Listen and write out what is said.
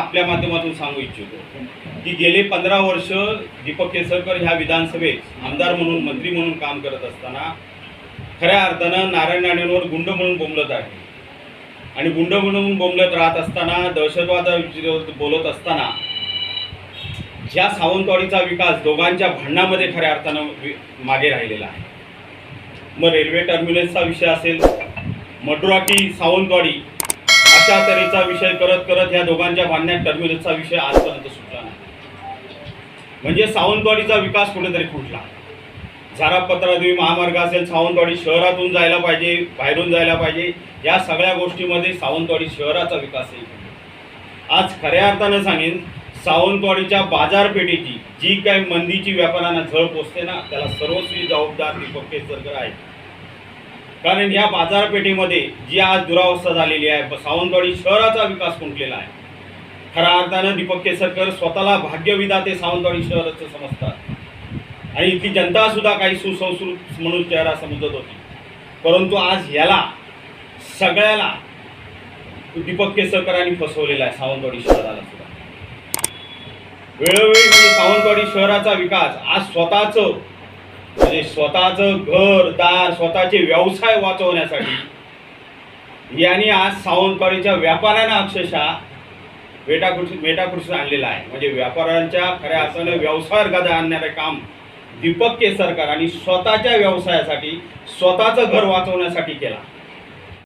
आपल्या माध्यमातून सांगू इच्छितो. की गेले पंधरा वर्ष दीपक केसरकर ह्या विधानसभेत आमदार म्हणून मंत्री म्हणून काम करत असताना खऱ्या अर्थानं नारायण राणेंवर गुंड म्हणून बोंबलत आहे. आणि गुंड म्हणून बोंबलत राहत असताना दहशतवादाविरोधात बोलत असताना ज्या सावंतवाडीचा विकास दोघांच्या भांडणामध्ये खऱ्या अर्थानं मागे राहिलेला आहे. मग रेल्वे टर्मिनसचा विषय असेल मडुराकी सावंतवाडी अशा तऱ्हेचा विषय करत करत ह्या दोघांच्या भांडण्यात टर्मिनसचा विषय आजपर्यंत सुटला नाही. म्हणजे सावंतवाडीचा विकास कुठेतरी फुटला. झारा पत्रादेवी महामार्ग असेल सावंतवाडी शहरातून जायला पाहिजे बाहेरून जायला पाहिजे या सगळ्या गोष्टीमध्ये सावंतवाडी शहराचा विकास आहे आज खऱ्या अर्थानं सांगेन सावंतवाडीच्या बाजारपेठेची जी काही मंदीची व्यापाऱ्यांना झळ पोचते ना त्याला सर्वस्वी जबाबदार दीपक केसरकर आहे कारण या बाजारपेठेमध्ये जी आज दुरावस्था झालेली आहे ब- सावंतवाडी शहराचा विकास खुंटलेला आहे. खऱ्या अर्थानं दीपक केसरकर स्वतःला भाग्यविधाते सावंतवाडी शहराचं समजतात. आणि इथली जनतासुद्धा काही सुसंस्कृत म्हणून चेहरा समजत होती. परंतु आज याला सगळ्याला दीपक केसरकरांनी फसवलेला आहे सावंतवाडी शहराला सुद्धा. वेळोवेळी म्हणजे सावंतवाडी शहराचा विकास आज स्वतःचं म्हणजे स्वतःचं घर दार स्वतःचे व्यवसाय वाचवण्यासाठी. यांनी आज सावंतवाडीच्या व्यापाऱ्यांना अक्षरशः वेटाखुर्शी मेटाखुर्शी आणलेला आहे. म्हणजे व्यापाऱ्यांच्या खऱ्या अर्थानं व्यवसायावर गदा आणणारे काम दीपक केसरकर आणि स्वतःच्या व्यवसायासाठी स्वतःचं घर वाचवण्यासाठी केला.